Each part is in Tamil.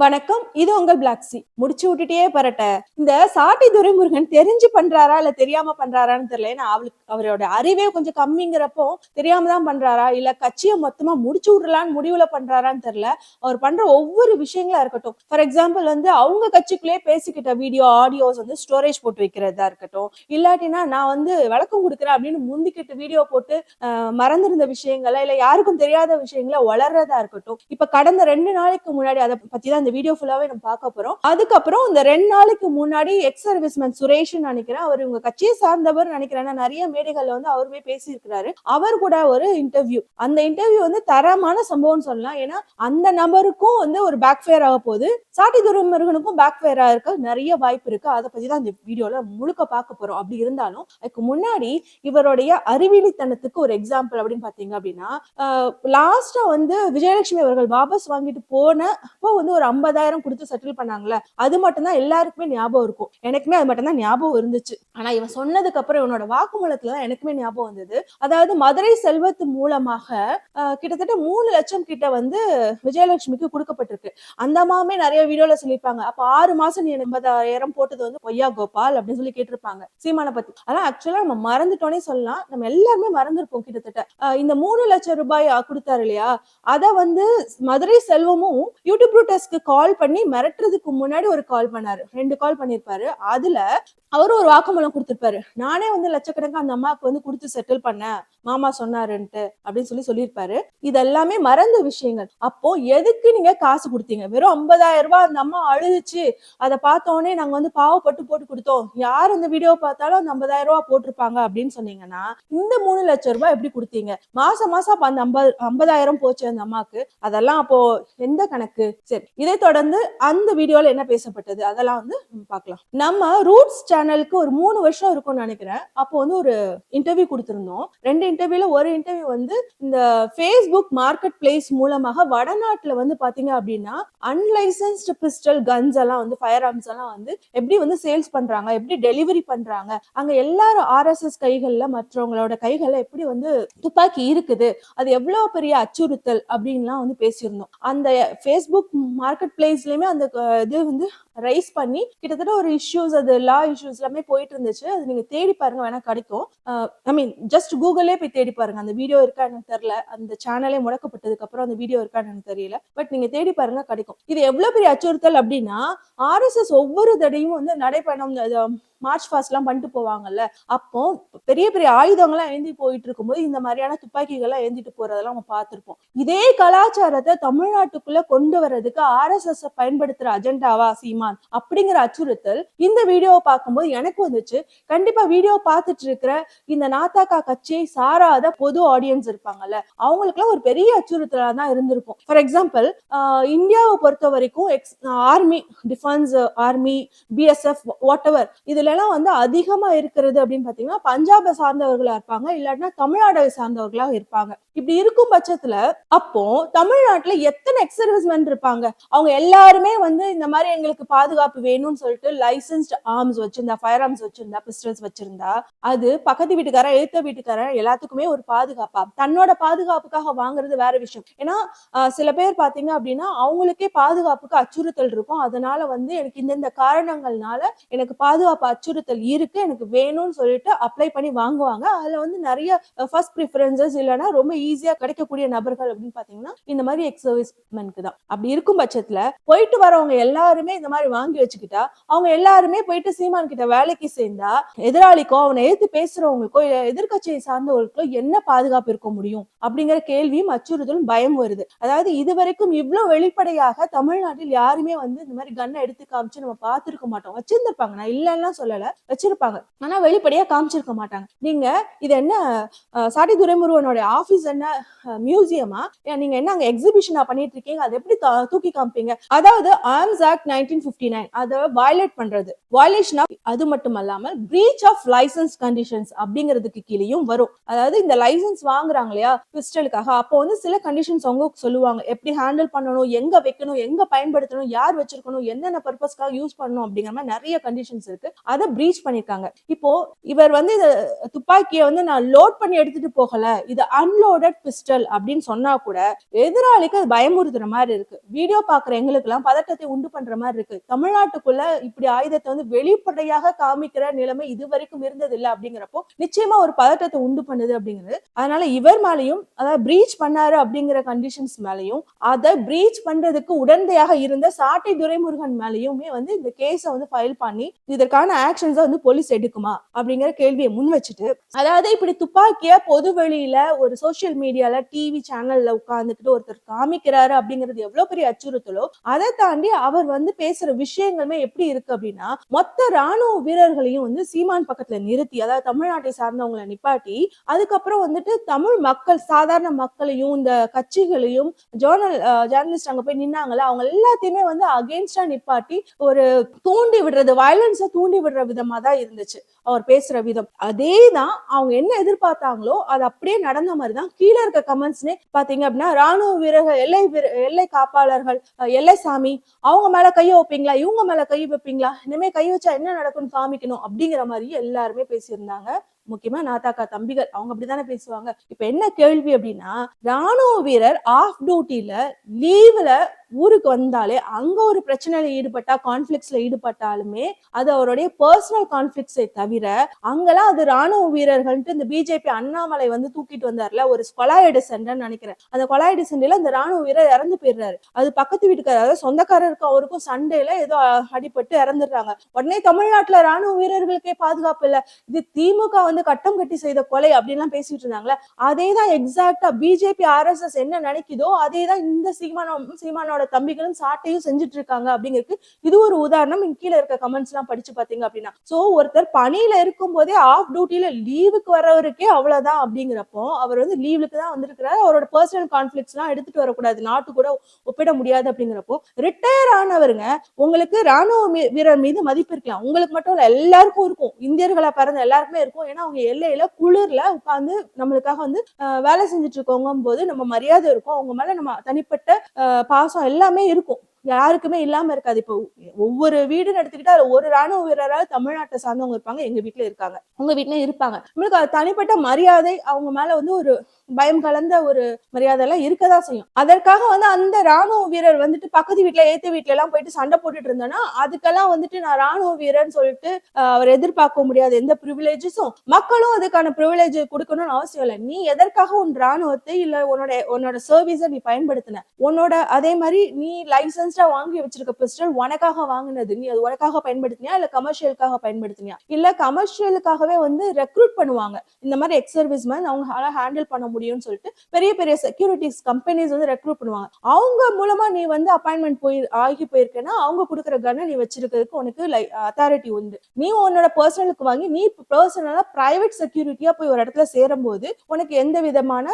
வணக்கம் இது உங்கள் பிளாக்ஸி முடிச்சு விட்டுட்டே பரட்ட. இந்த சாட்டி துரைமுருகன் தெரிஞ்சு பண்றாரா இல்ல தெரியாம பண்றாரான்னு தெரியல. ஏன்னா அவளுக்கு அவரோட அறிவே கொஞ்சம் கம்மிங்கிறப்போ தெரியாம தான் பண்றாரா இல்ல கட்சியை மொத்தமா முடிச்சு விடலான்னு முடிவுல பண்றாரான்னு தெரியல. அவர் பண்ற ஒவ்வொரு விஷயங்களா இருக்கட்டும். ஃபார் எக்ஸாம்பிள் வந்து அவங்க கட்சிக்குள்ளே பேசிக்கிட்ட வீடியோ ஆடியோஸ் வந்து ஸ்டோரேஜ் போட்டு வைக்கிறதா இருக்கட்டும். இல்லாட்டினா நான் வந்து விளக்கம் கொடுக்குறேன் அப்படின்னு முந்திக்கிட்டு வீடியோ போட்டு மறந்திருந்த விஷயங்களை இல்ல யாருக்கும் தெரியாத விஷயங்களை வளர்றதா இருக்கட்டும். இப்ப கடந்த ரெண்டு நாளைக்கு முன்னாடி அதை பத்தி தான் அந்த வீடியோ ஃபுல்லாவே நம்ம பார்க்க போறோம். அதுக்கப்புறம் இந்த ரெண்டு நாளைக்கு முன்னாடி எக்ஸ் சர்வீஸ்மேன் சுரேஷ் நினைக்கிறேன். அவர் இவங்க கட்சியை சார்ந்தவர் நினைக்கிறேன். நிறைய மேடைகள்ல வந்து அவருமே பேசியிருக்கிறாரு. அவர் கூட ஒரு இன்டர்வியூ அந்த இன்டர்வியூ வந்து தரமான சம்பவம்னு சொல்லலாம். ஏன்னா அந்த நபருக்கும் வந்து ஒரு பேக் ஃபேர் ஆக போகுது. சாட்டி துருமருகனுக்கும் பேக் ஃபேர் இருக்க நிறைய வாய்ப்பு இருக்கு. அதை பத்தி தான் இந்த வீடியோல முழுக்க பார்க்க போறோம். அப்படி இருந்தாலும் அதுக்கு முன்னாடி இவருடைய அறிவிலித்தனத்துக்கு ஒரு எக்ஸாம்பிள் அப்படின்னு பாத்தீங்க அப்படின்னா லாஸ்டா வந்து விஜயலட்சுமி அவர்கள் வாபஸ் வாங்கிட்டு போன அப்போ வந்து ஒரு ஐம்பதாயிரம் கொடுத்து செட்டில் பண்ணாங்கல்ல அது மட்டும்தான் எல்லாருக்குமே ஞாபகம் இருக்கும். எனக்குமே அது மட்டும்தான் ஞாபகம் இருந்துச்சு. ஆனா இவன் சொன்னதுக்கு அப்புறம் இவனோட வாக்குமூலத்துல தான் எனக்குமே ஞாபகம் வந்தது. அதாவது மதுரை செல்வத்து மூலமாக ஆஹ், கிட்டத்தட்ட மூணு லட்சம் கிட்ட வந்து விஜயலட்சுமிக்கு கொடுக்கப்பட்டிருக்கு. அந்த அம்மாவுமே நிறைய வீடியோல சொல்லியிருப்பாங்க. அப்ப ஆறு மாசம் நீ எண்பதாயிரம் போட்டது வந்து பொய்யா கோபால் அப்படின்னு சொல்லி கேட்டிருப்பாங்க சீமான பத்தி. ஆனா ஆக்சுவலா நம்ம மறந்துட்டோன்னே சொல்லலாம். நம்ம எல்லாருமே மறந்துருப்போம் கிட்டத்தட்ட. ஆஹ், இந்த மூணு லட்சம் ரூபாய் கொடுத்தாரு இல்லையா? அத வந்து மதுரை செல்வமும் யூடியூப் ரூட்டர்ஸ்க்கு கால் பண்ணி மிரட்டுறதுக்கு முன்னாடி ஒரு கால் பண்ணாரு. ரெண்டு கால் பண்ணிருப்பாரு. அதுல அவரும் ஒரு வாக்குமூலம் கொடுத்திருப்பாரு. நானே வந்து லட்சக்கணக்கா அந்த அம்மாவுக்கு வந்து கொடுத்து செட்டில் பண்ணேன். மாமா சொன்னாருன்ட்டு அப்படின்னு சொல்லி சொல்லியிருப்பாரு. இதெல்லாமே மறந்த விஷயங்கள். அப்போ எதுக்கு நீங்க காசு கொடுத்தீங்க? வெறும் ஐம்பதாயிரம் ரூபாய் அந்த அம்மா அழுதுச்சு. அதை பார்த்த உடனே நாங்க வந்து பாவப்பட்டு போட்டு கொடுத்தோம். யார் அந்த வீடியோ பார்த்தாலும் அந்த ஐம்பதாயிரம் ரூபாய் போட்டிருப்பாங்க அப்படின்னு சொன்னீங்கன்னா இந்த மூணு லட்சம் ரூபாய் எப்படி கொடுத்தீங்க? மாசம் மாசம் அப்ப அந்த ஐம்பது ஐம்பதாயிரம் போச்சு அந்த அம்மாக்கு அதெல்லாம் அப்போ எந்த கணக்கு? சரி இதை தொடர்ந்து அந்த வீடியோல என்ன பேசப்பட்டது? அதெல்லாம் வந்து பார்க்கலாம். நம்ம ரூட்ஸ் சேனலுக்கு ஒரு மூணு வருஷம் இருக்கும்னு நினைக்கிறேன். அப்போ வந்து ஒரு இன்டர்வியூ கொடுத்துருந்தோம். ரெண்டு இன்டர்வியூல ஒரு இன்டர்வியூ வந்து இந்த ஃபேஸ்புக் மார்க்கெட் பிளேஸ் மூலமாக வடநாட்டுல வந்து பாத்தீங்க அப்படின்னா அன்லைசன்ஸ்டு பிஸ்டல் கன்ஸ் எல்லாம் வந்து ஃபயர் ஆர்ம்ஸ் எல்லாம் வந்து எப்படி வந்து சேல்ஸ் பண்றாங்க? எப்படி டெலிவரி பண்றாங்க? அங்க எல்லாரும் ஆர்எஸ்எஸ் கைகள்ல மற்றவங்களோட கைகள்ல எப்படி வந்து துப்பாக்கி இருக்குது? அது எவ்வளவு பெரிய அச்சுறுத்தல் அப்படின்லாம் வந்து பேசியிருந்தோம். அந்த ஃபேஸ்புக் மார்க்கெட் பிளேஸ்லயுமே அந்த இது வந்து ரைஸ் பண்ணி கிட்டத்தட்ட ஒரு இஷ்யூஸ் அது லா இஷ்யூஸ் எல்லாமே போயிட்டு இருந்துச்சு. அது நீங்க தேடி பாருங்க வேணா கிடைக்கும். ஐ மீன் ஜஸ்ட் கூகுளே போய் தேடி பாருங்க. அந்த வீடியோ இருக்கா எனக்கு தெரியல. அந்த சேனலே முடக்கப்பட்டதுக்கு அப்புறம் அந்த வீடியோ இருக்கான்னு எனக்கு தெரியல. பட் நீங்க தேடி பாருங்க கிடைக்கும். இது எவ்வளவு பெரிய அச்சுறுத்தல் அப்படின்னா ஆர்எஸ்எஸ் ஒவ்வொரு தடையும் வந்து நடைப்பயணம் மார்ச் பாஸ்ட் um, எல்லாம் பண்ணிட்டு போவாங்கல்ல. அப்போ பெரிய பெரிய ஆயுதங்கள்லாம் ஏந்தி போயிட்டு இருக்கும்போது இந்த மாதிரியான துப்பாக்கிகள்லாம் ஏந்திட்டு போறதெல்லாம் நம்ம பார்த்திருப்போம். இதே கலாச்சாரத்தை தமிழ்நாட்டுக்குள்ள கொண்டு வர்றதுக்கு ஆர்எஸ்எஸ் பயன்படுத்துற அஜெண்டாவா சீமான் அப்படிங்கிற அச்சுறுத்தல் இந்த வீடியோவை பார்க்கும்போது எனக்கு வந்துச்சு. கண்டிப்பா வீடியோ பார்த்துட்டு இருக்கிற இந்த நாத்தாக்கா கட்சியை சாராத பொது ஆடியன்ஸ் இருப்பாங்கல்ல அவங்களுக்குலாம் ஒரு பெரிய அச்சுறுத்தலா தான் இருந்திருக்கும். ஃபார் எக்ஸாம்பிள் இந்தியாவை பொறுத்த வரைக்கும் ex army defence army BSF whatever இதுல எல்லாம் வந்து அதிகமா இருக்கிறது அப்படின்னு பாத்தீங்கன்னா பஞ்சாபை சார்ந்தவர்களா இருப்பாங்க இல்லாட்டினா தமிழ்நாடை சார்ந்தவர்களா இருப்பாங்க. இப்படி இருக்கும் பட்சத்துல அப்போ தமிழ்நாட்டுல எத்தனை எக்ஸ் சர்வீஸ்மென் இருப்பாங்க? அவங்க எல்லாருமே வந்து இந்த மாதிரி எங்களுக்கு பாதுகாப்பு வேணும்னு சொல்லிட்டு லைசன்ஸ்ட் ஆர்ம்ஸ் வச்சிருந்தா ஃபயர் ஆர்ம்ஸ் வச்சிருந்தா பிஸ்டல்ஸ் வச்சிருந்தா அது பக்கத்து வீட்டுக்காரன் எழுத்த வீட்டுக்காரன் எல்லாத்துக்குமே ஒரு பாதுகாப்பா? தன்னோட பாதுகாப்புக்காக வாங்குறது வேற விஷயம். ஏன்னா சில பேர் பாத்தீங்க அப்படின்னா அவங்களுக்கே பாதுகாப்புக்கு அச்சுறுத்தல் இருக்கும். அதனால வந்து எனக்கு இந்தந்த காரணங்கள்னால எனக்கு பாதுகாப்பு அச்சுறுத்தல் இருக்கு எனக்கு வேணும்னு சொல்லிட்டு அப்ளை பண்ணி வாங்குவாங்க. அதுல வந்து நிறைய ஃபர்ஸ்ட் ப்ரிஃபரன்சஸ் இல்லைன்னா ரொம்ப ஈஸியா கிடைக்கக்கூடிய நபர்கள் அப்படின்னு பாத்தீங்கன்னா இந்த மாதிரி எக்ஸ் சர்வீஸ்மென்க்கு தான். அப்படி இருக்கும் பட்சத்துல போயிட்டு வரவங்க எல்லாருமே இந்த மாதிரி வாங்கி வச்சுக்கிட்டா அவங்க எல்லாருமே போயிட்டு சீமான் கிட்ட வேலைக்கு சேர்ந்தா எதிராளிக்கோ அவனை எதிர்த்து பேசுறவங்களுக்கோ இல்ல எதிர்க்கட்சியை சார்ந்தவர்களுக்கோ என்ன பாதுகாப்பு இருக்க முடியும்? அப்படிங்கிற கேள்வியும் அச்சுறுத்தலும் பயம் வருது. அதாவது இதுவரைக்கும் இவ்வளவு வெளிப்படையாக தமிழ்நாட்டில் யாருமே வந்து இந்த மாதிரி கன்னை எடுத்து காமிச்சு நம்ம பார்த்திருக்க மாட்டோம். வச்சிருந்திருப்பாங்க. நான் இல்லைன்னா சொல்லல. வச்சிருப்பாங்க. ஆனா வெளிப்படையா காமிச்சிருக்க மாட்டாங்க. நீங்க இது என்ன சாடி சாட்டி ஆபீஸ் என்ன uh, மியூசியமா நீங்க என்ன அங்க எக்ஸிபிஷனா பண்ணிட்டு இருக்கீங்க? அதை எப்படி தா- தூக்கி காமிப்பீங்க? அதாவது arms act nineteen fifty nine அதை வயலேட் பண்றது. வயலேஷன் அது மட்டும் அல்லாமல் பிரீச் ஆஃப் லைசன்ஸ் கண்டிஷன்ஸ் அப்படிங்கிறதுக்கு கீழேயும் வரும். அதாவது இந்த லைசன்ஸ் வாங்குறாங்க இல்லையா பிஸ்டலுக்காக அப்போ வந்து சில கண்டிஷன்ஸ் அவங்க சொல்லுவாங்க. எப்படி ஹேண்டில் பண்ணணும் எங்க வைக்கணும் எங்க பயன்படுத்தணும் யார் வச்சிருக்கணும் என்னென்ன பர்பஸ்க்காக யூஸ் பண்ணணும் அப்படிங்கிற மாதிரி நிறைய கண்டிஷன்ஸ் இருக்கு. அதை பிரீச் பண்ணிருக்காங்க. இப்போ இவர் வந்து இந்த துப்பாக்கியை வந்து நான் லோட் பண்ணி எடுத்துட்டு போகல. இது அன்லோட் லோடட் பிஸ்டல் அப்படின்னு சொன்னா கூட எதிராளிக்கு அது பயமுறுத்துற மாதிரி இருக்கு. வீடியோ பாக்குற எங்களுக்கு எல்லாம் பதட்டத்தை உண்டு பண்ற மாதிரி இருக்கு. தமிழ்நாட்டுக்குள்ள இப்படி ஆயுதத்தை வந்து வெளிப்படையாக காமிக்கிற நிலைமை இது வரைக்கும் இருந்தது இல்லை அப்படிங்கிறப்போ நிச்சயமா ஒரு பதட்டத்தை உண்டு பண்ணுது அப்படிங்கிறது. அதனால இவர் மேலையும் அதாவது பிரீச் பண்ணாரு அப்படிங்கிற கண்டிஷன்ஸ் மேலையும் அதை பிரீச் பண்றதுக்கு உடந்தையாக இருந்த சாட்டை துரைமுருகன் மேலையுமே வந்து இந்த கேஸை வந்து ஃபைல் பண்ணி இதற்கான ஆக்ஷன்ஸை வந்து போலீஸ் எடுக்குமா அப்படிங்கிற கேள்வியை முன் வச்சுட்டு அதாவது இப்படி துப்பாக்கிய பொது வெளியில ஒரு சோசியல் சோசியல் மீடியால டிவி சேனல்ல உட்கார்ந்துக்கிட்டு ஒருத்தர் காமிக்கிறாரு அப்படிங்கிறது எவ்வளவு பெரிய அச்சுறுத்தலோ அதை தாண்டி அவர் வந்து பேசுற விஷயங்களுமே எப்படி இருக்கு அப்படின்னா மொத்த ராணுவ வீரர்களையும் வந்து சீமான் பக்கத்துல நிறுத்தி அதாவது தமிழ்நாட்டை சார்ந்தவங்களை நிப்பாட்டி அதுக்கப்புறம் வந்துட்டு தமிழ் மக்கள் சாதாரண மக்களையும் இந்த கட்சிகளையும் ஜேர்னல் ஜேர்னலிஸ்ட் அங்க போய் நின்னாங்கல்ல அவங்க எல்லாத்தையுமே வந்து அகேன்ஸ்டா நிப்பாட்டி ஒரு தூண்டி விடுறது வயலன்ஸை தூண்டி விடுற விதமா தான் இருந்துச்சு அவர் பேசுற விதம். அதே தான் அவங்க என்ன எதிர்பார்த்தாங்களோ அது அப்படியே நடந்த மாதிரி தான் கீழே இருக்க கமெண்ட்ஸ்னே பாத்தீங்க அப்படின்னா ராணுவ வீரர்கள் எல்லை வீர- எல்லை காப்பாளர்கள் எல்லை சாமி அவங்க மேல கையை வைப்பீங்களா? இவங்க மேல கை வைப்பீங்களா? இனிமே கை வச்சா என்ன நடக்கும்னு காமிக்கணும் அப்படிங்கிற மாதிரி எல்லாருமே பேசியிருந்தாங்க. முக்கியமா நாத்தாக்கா தம்பிகள் அவங்க அப்படித்தானே பேசுவாங்க. இப்ப என்ன கேள்வி அப்படின்னா ராணுவ வீரர் ஆஃப் டியூட்டில லீவ்ல ஊருக்கு வந்தாலே அங்க ஒரு பிரச்சனையில ஈடுபட்டா கான்ஃபிளிக்ஸ்ல ஈடுபட்டாலுமே அது அவருடைய பர்சனல் கான்ஃபிளிக்ஸை தவிர அங்கெல்லாம் அது ராணுவ வீரர்கள்ட்டு இந்த பிஜேபி அண்ணாமலை வந்து தூக்கிட்டு வந்தார்ல ஒரு கொலாயடு சண்டைன்னு நினைக்கிறேன். அந்த கொலாயடு சண்டையில அந்த ராணுவ வீரர் இறந்து போயிடுறாரு. அது பக்கத்து வீட்டுக்காரர் அதாவது சொந்தக்காரருக்கு அவருக்கும் சண்டையில ஏதோ அடிபட்டு இறந்துடுறாங்க. உடனே தமிழ்நாட்டுல ராணுவ வீரர்களுக்கே பாதுகாப்பு இல்ல. இது திமுக வந்து கட்டம் கட்டி செய்த கொலை அப்படின்லாம் பேசிட்டு இருந்தாங்களே அதே தான் எக்ஸாக்டா பிஜேபி ஆர்எஸ்எஸ் என்ன நினைக்குதோ அதே தான் இந்த சீமானோ சீமானோட தம்பிகளும் சாட்டையும் செஞ்சுட்டு இருக்காங்க அப்படிங்கிறது இது ஒரு உதாரணம். கீழே இருக்க கமெண்ட்ஸ் எல்லாம் படிச்சு பாத்தீங்க அப்படின்னா. சோ ஒருத்தர் பணியில இருக்கும் போதே ஆஃப் டியூட்டில லீவுக்கு வர்றவருக்கே அவ்வளவுதான் அப்படிங்கிறப்போ அவர் வந்து லீவுக்கு தான் வந்திருக்கிறாரு. அவரோட பர்சனல் கான்ஃபிளிக்ஸ் எல்லாம் எடுத்துட்டு வரக்கூடாது. நாட்டு கூட ஒப்பிட முடியாது அப்படிங்கிறப்போ ரிட்டையர் ஆனவருங்க உங்களுக்கு ராணுவ வீரர் மீது மதிப்பு இருக்கலாம். உங்களுக்கு மட்டும் இல்ல எல்லாருக்கும் இருக்கும். இந்தியர்களா பிறந்த எல்லாருக்குமே இருக்கும். ஏன்னா அவங்க எல்லையில குளிர்ல உட்கார்ந்து நம்மளுக்காக வந்து வேலை செஞ்சுட்டு இருக்கவங்க போது நம்ம மரியாதை இருக்கும். அவங்க மேல நம்ம தனிப்பட்ட பாசம் எல்லாமே இருக்கும். யாருக்குமே இல்லாம இருக்காது. இப்போ ஒவ்வொரு வீடுன்னு எடுத்துக்கிட்டா ஒரு ராணுவ வீரரால் தமிழ்நாட்டை சார்ந்தவங்க இருப்பாங்க. எங்க வீட்டுல இருக்காங்க. உங்க வீட்லயும் இருப்பாங்க. நம்மளுக்கு தனிப்பட்ட மரியாதை அவங்க மேல வந்து ஒரு பயம் கலந்த ஒரு மரியாதை எல்லாம் இருக்கதான் செய்யும். அதற்காக வந்து அந்த ராணுவ வீரர் வந்துட்டு பக்கத்து வீட்டுல ஏத்த வீட்டுல எல்லாம் போயிட்டு சண்டை போட்டுட்டு இருந்தோம்னா அதுக்கெல்லாம் வந்துட்டு நான் ராணுவ வீரர்னு சொல்லிட்டு அவர் எதிர்பார்க்க முடியாது. எந்த ப்ரிவிலேஜஸும் மக்களும் அதுக்கான ப்ரிவிலேஜ் கொடுக்கணும்னு அவசியம் இல்லை. நீ எதற்காக உன் ராணுவத்தை இல்ல உன்னோட உன்னோட சர்வீஸை நீ பயன்படுத்தின? உன்னோட அதே மாதிரி நீ லைசன்ஸ்டா வாங்கி வச்சிருக்க பிஸ்டல் உனக்காக வாங்கினது. நீ அது உனக்காக பயன்படுத்தினியா? இல்ல கமர்ஷியலுக்காக பயன்படுத்தினியா? இல்ல கமர்ஷியலுக்காகவே வந்து ரெக்ரூட் பண்ணுவாங்க. இந்த மாதிரி எக்ஸ் சர்வீஸ் மேன் அவங்க ஹேண்டில் பண்ண முடியும்னு சொல்லிட்டு பெரிய பெரிய செக்யூரிட்டிஸ் கம்பெனிஸ் வந்து ரெக்ரூட் பண்ணுவாங்க. அவங்க மூலமா நீ வந்து அப்பாயின்மெண்ட் போய் ஆகி போயிருக்கேன்னா அவங்க கொடுக்குற கன்னை நீ வச்சிருக்கிறதுக்கு உனக்கு அத்தாரிட்டி உண்டு. நீ உன்னோட பர்சனலுக்கு வாங்கி நீ பர்சனலா பிரைவேட் செக்யூரிட்டியா போய் ஒரு இடத்துல சேரும் போது உனக்கு எந்த விதமான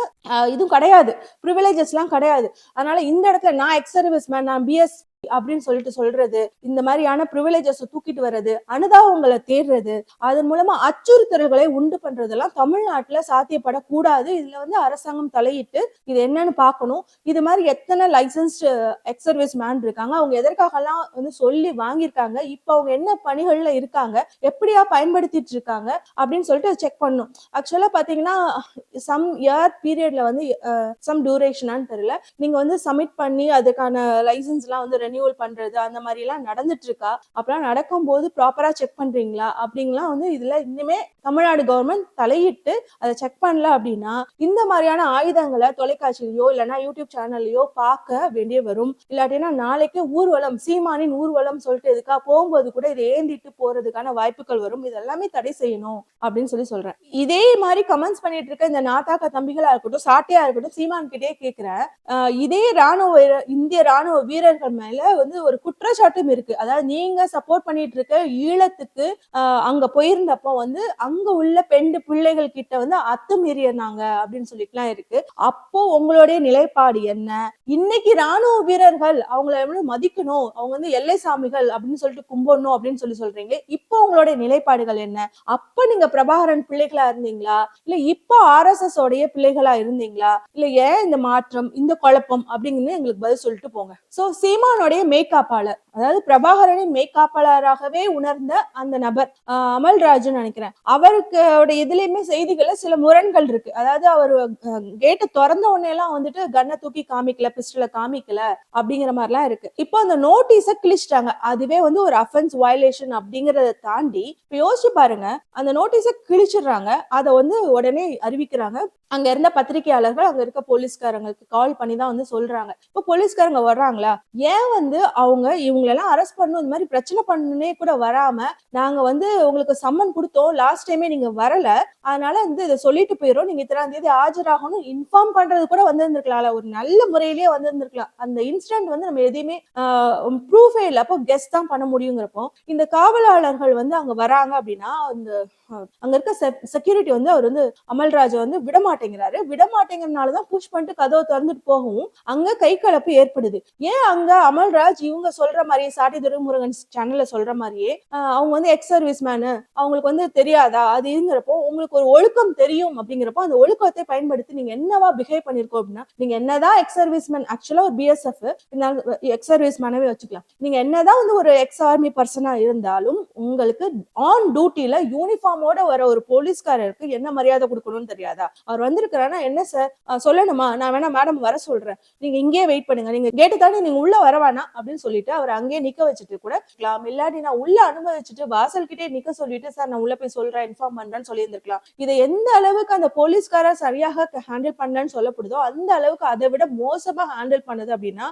இதுவும் கிடையாது. ப்ரிவிலேஜஸ் எல்லாம் கிடையாது. அதனால இந்த இடத்துல நான் எக்ஸ் சர்வீஸ் மேன் நான் பிஎஸ் அப்படின்னு சொல்லிட்டு சொல்றது இந்த மாதிரியான ப்ரிவிலேஜஸ் தூக்கிட்டு வர்றது அனுதாபங்களை தேடுறது அதன் மூலமா அச்சுறுத்தல்களை உண்டு பண்றதெல்லாம் தமிழ்நாட்டுல சாத்தியப்படக்கூடாது. இதுல வந்து அரசாங்கம் தலையிட்டு இது என்னன்னு பார்க்கணும். இது மாதிரி எத்தனை லைசன்ஸ்டு எக்ஸ் சர்வீஸ் மேன் இருக்காங்க. அவங்க எதற்காகலாம் வந்து சொல்லி வாங்கியிருக்காங்க. இப்போ அவங்க என்ன பணிகள்ல இருக்காங்க? எப்படியா பயன்படுத்திட்டு இருக்காங்க? அப்படின்னு சொல்லிட்டு செக் பண்ணும் ஆக்சுவலா பாத்தீங்கன்னா சம் இயர் பீரியட்ல வந்து சம் டியூரேஷனான்னு தெரியல. நீங்க வந்து சப்மிட் பண்ணி அதுக்கான லைசன்ஸ் எல்லாம் வந்து ரெனியூவல் பண்றது அந்த மாதிரி எல்லாம் நடந்துட்டு இருக்கா அப்பெல்லாம் நடக்கும்போது ப்ராப்பரா செக் பண்றீங்களா? அப்படிங்கலாம் வந்து இதுல இன்னுமே தமிழ்நாடு கவர்மெண்ட் தலையிட்டு அதை செக் பண்ணல அப்படின்னா இந்த மாதிரியான ஆயுதங்களை தொலைக்காட்சியிலயோ இல்லைன்னா யூடியூப் சேனல்லையோ பார்க்க வேண்டிய வரும். இல்லாட்டினா நாளைக்கு ஊர்வலம் சீமானின் ஊர்வலம் சொல்லிட்டு எதுக்கா போகும்போது கூட இதை ஏந்திட்டு போறதுக்கான வாய்ப்புகள் வரும். இதெல்லாமே தடை செய்யணும் அப்படின்னு சொல்லி சொல்றேன். இதே மாதிரி கமெண்ட்ஸ் பண்ணிட்டு இருக்க இந்த நாத்தாக்க தம்பிகளா இருக்கட்டும் சாட்டியா இருக்கட்டும் சீமான் கிட்டே கேக்குறேன் இதே ராணுவ இந்திய ராணுவ வீரர்கள் மேல வந்து ஒரு குற்றச்சாட்டும் இருக்கு. அதாவது நீங்க சப்போர்ட் பண்ணிட்டு இருக்க ஈழத்துக்கு அங்க போயிருந்தப்போ வந்து அங்க உள்ள பெண் பிள்ளைகள் கிட்ட வந்து அத்துமீறினாங்க அப்படின்னு சொல்லிட்டுலாம் இருக்கு. அப்போ உங்களுடைய நிலைப்பாடு என்ன? இன்னைக்கு ராணுவ வீரர்கள் அவங்கள எவ்வளவு மதிக்கணும். அவங்க வந்து எல்லை சாமிகள் அப்படின்னு சொல்லிட்டு கும்பிடணும் அப்படின்னு சொல்லி சொல்றீங்க. இப்போ உங்களுடைய நிலைப்பாடுகள் என்ன? அப்ப நீங்க பிரபாகரன் பிள்ளைகளா இருந்தீங்களா? இல்ல இப்போ ஆர்எஸ்எஸ் உடைய பிள்ளைகளா இருந்தீங்களா? இல்ல ஏன் இந்த மாற்றம் இந்த குழப்பம் அப்படிங்கன்னு எங்களுக்கு பதில் சொல்லிட்டு போங்க. சோ முன்னாடியே மேக்கப் ஆள அதாவது பிரபாகரனின் மேற்காப்பாளராகவே உணர்ந்த அந்த நபர் அமல்ராஜன் நினைக்கிறேன். அவருக்கு அவருடைய இதுலயுமே செய்திகள்ல சில முரண்கள் இருக்கு. அதாவது அவர் கேட்டை திறந்த உடனே எல்லாம் வந்துட்டு கன்னை தூக்கி காமிக்கல பிஸ்டல காமிக்கல அப்படிங்கிற மாதிரிலாம் இருக்கு. இப்போ அந்த நோட்டீஸ கிழிச்சிட்டாங்க. அதுவே வந்து ஒரு அஃபென்ஸ் வயலேஷன் அப்படிங்கறத தாண்டி இப்ப யோசிச்சு பாருங்க. அந்த நோட்டீஸ கிழிச்சிடுறாங்க. அதை வந்து உடனே அறிவிக்கிறாங்க. அங்க இருந்த பத்திரிகையாளர்கள் அங்க இருக்க போலீஸ்காரங்களுக்கு கால் பண்ணி தான் வந்து சொல்றாங்க. இப்போ போலீஸ்காரங்க வர்றாங்களா? ஏன் வந்து அவங்க இவங்க இவங்களெல்லாம் அரெஸ்ட் பண்ணும். இந்த மாதிரி பிரச்சனை பண்ணுனே கூட வராம நாங்க வந்து உங்களுக்கு சம்மன் கொடுத்தோம். லாஸ்ட் டைமே நீங்க வரல. அதனால வந்து இதை சொல்லிட்டு போயிடும் நீங்க இத்தனாம் தேதி ஆஜராகணும் இன்ஃபார்ம் பண்றது கூட வந்திருந்திருக்கலாம்ல. ஒரு நல்ல முறையிலேயே வந்திருந்திருக்கலாம். அந்த இன்சிடென்ட் வந்து நம்ம எதையுமே ப்ரூஃபே இல்லை. அப்போ கெஸ்ட் தான் பண்ண முடியுங்கிறப்போ இந்த காவலாளர்கள் வந்து அங்க வராங்க அப்படின்னா அந்த அங்க இருக்க செக்யூரிட்டி வந்து அவர் வந்து அமல்ராஜ வந்து விட மாட்டேங்கிறாரு விட மாட்டேங்கிறனாலதான் புஷ் பண்ணிட்டு கதவை திறந்துட்டு போகவும் அங்க கை கலப்பு ஏற்படுது. ஏன் அங்க அமல்ராஜ் இவங்க சொல்ற மாதிரியே சாட்டி துரைமுருகன் சேனல்ல சொல்ற மாதிரியே அவங்க வந்து எக்ஸ் சர்வீஸ் மேனு அவங்களுக்கு வந்து தெரியாதா? அது இருங்கிறப்போ உங்களுக்கு ஒரு ஒழுக்கம் தெரியும் அப்படிங்கிறப்போ அந்த ஒழுக்கத்தை பயன்படுத்தி நீங்க என்னவா பிஹேவ் பண்ணிருக்கோம் அப்படின்னா நீங்க என்னதான் எக்ஸ் சர்வீஸ் மேன் ஆக்சுவலா ஒரு பிஎஸ்எஃப் எக்ஸ் சர்வீஸ் மேனவே வச்சுக்கலாம். நீங்க என்னதான் வந்து ஒரு எக்ஸ் ஆர்மி பர்சனா இருந்தாலும் உங்களுக்கு ஆன் டியூட்டியில யூனிஃபார்மோட வர ஒரு போலீஸ்காரருக்கு என்ன மரியாதை கொடுக்கணும்னு தெரியாதா? அவர் வந்திருக்கிறாருன்னா என்ன சார் சொல்லணுமா? நான் வேணா மேடம் வர சொல்றேன். நீங்க இங்கேயே வெயிட் பண்ணுங்க. நீங்க கேட்டு தானே நீங்க உள்ள வர வேணாம் அப்படின்னு சொல்லிட்டு அவர் அங்கேயே நிக்க வச்சுட்டு கூட இருக்கலாம். இல்லாட்டி நான் உள்ள அனுமதிச்சுட்டு வாசல்கிட்டே நிக்க சொல்லிட்டு சார் நான் உள்ள போய் சொல்றேன் இன்ஃபார்ம் பண்றேன்னு சொல்லியிருந்திருக்கலாம். இதை எந்த அளவுக்கு அந்த போலீஸ்காரா சரியாக ஹேண்டில் பண்ணலன்னு சொல்லப்படுதோ அந்த அளவுக்கு அதை விட மோசமா ஹேண்டில் பண்ணுது அப்படின்னா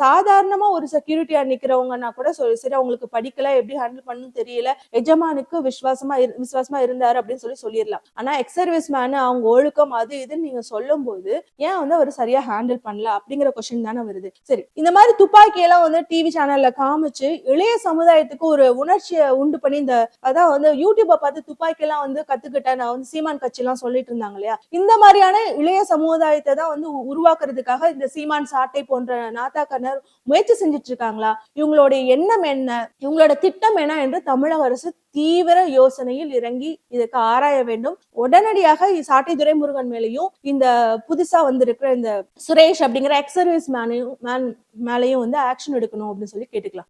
சாதாரணமா ஒரு செக்யூரிட்டியா நிக்கிறவங்கன்னா கூட சொல்லி சரி அவங்களுக்கு படிக்கல எப்படி ஹேண்டில் பண்ணணும்னு தெரியல எஜமானுக்கு விசுவாசமா இரு- விசுவாசமா இருந்தாரு அப்படின்னு சொல்லி சொல்லிடலாம். ஆனா எக்ஸ் சர்வீஸ் மேனு அவங்க ஒழுக்கம் அது இதுன்னு நீங்க சொல்லும் போது ஏன் வந்து அவர் சரியா ஹேண்டில் பண்ணல அப்படிங்கிற கொஸ்டின் தானே வருது. சரி இந்த மாதிரி துப்பாக்கி எல்லாம் வந்து டிவி சேனல் சேனல்ல காமிச்சு இளைய சமுதாயத்துக்கு ஒரு உணர்ச்சியை உண்டு பண்ணி இந்த அதான் வந்து யூடியூப்பை பார்த்து துப்பாக்கி எல்லாம் வந்து கத்துக்கிட்டேன் நான் வந்து சீமான் கட்சி எல்லாம் சொல்லிட்டு இருந்தாங்க இல்லையா? இந்த மாதிரியான இளைய சமுதாயத்தை தான் வந்து உருவாக்குறதுக்காக இந்த சீமான் சாட்டை போன்ற நாத்தாக்கனர் முயற்சி செஞ்சுட்டு இருக்காங்களா? இவங்களுடைய எண்ணம் என்ன? இவங்களோட திட்டம் என்ன என்று தமிழக அரசு தீவிர யோசனையில் இறங்கி இதற்கு ஆராய வேண்டும். உடனடியாக சாட்டை துரைமுருகன் மேலையும் இந்த புதுசா வந்திருக்கிற இந்த சுரேஷ் அப்படிங்கிற எக்ஸர்வீஸ் மேனையும் மேன் மேலையும் வந்து ஆக்ஷன் எடுக்கணும் அப்படின்னு சொல்லி கேட்டுக்கலாம்.